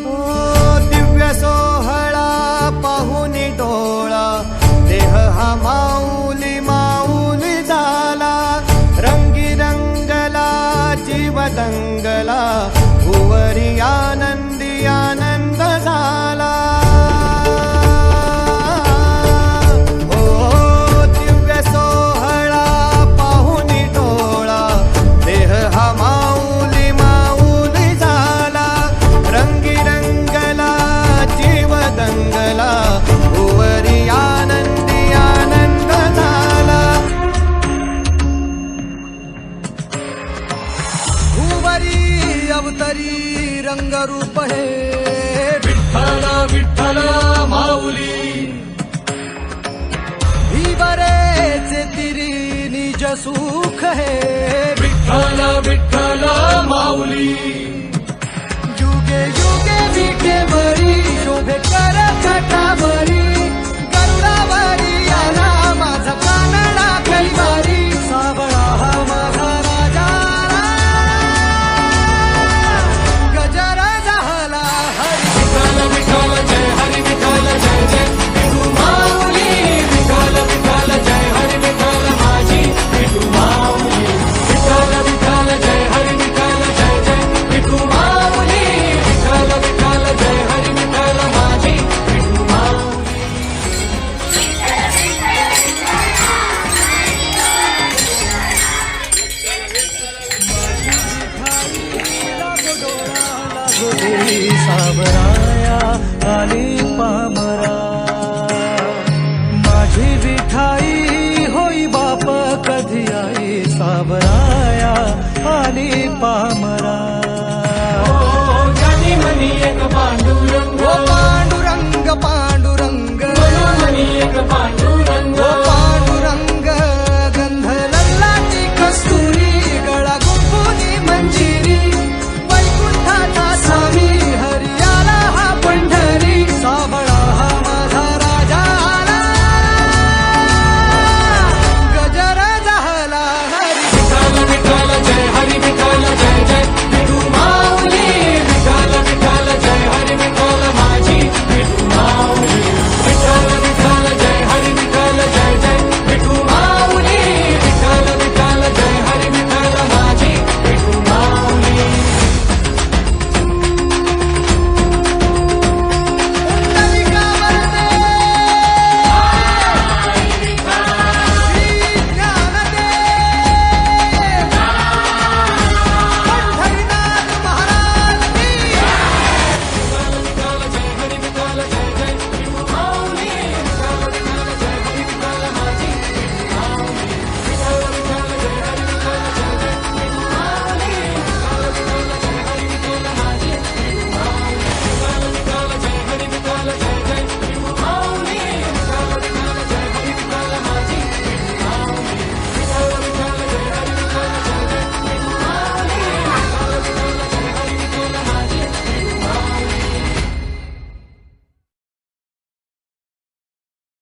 Oh. अवतारी अवतारी रंगरूप हे। विठ्ठल विठ्ठल माऊली। भीवरेचे तिरी निज सुख हे। विठ्ठल विठ्ठल माऊली। युगे युगे देई सावराया आली पामरा. माझी विठाई होई बाप कधी आई सावरा?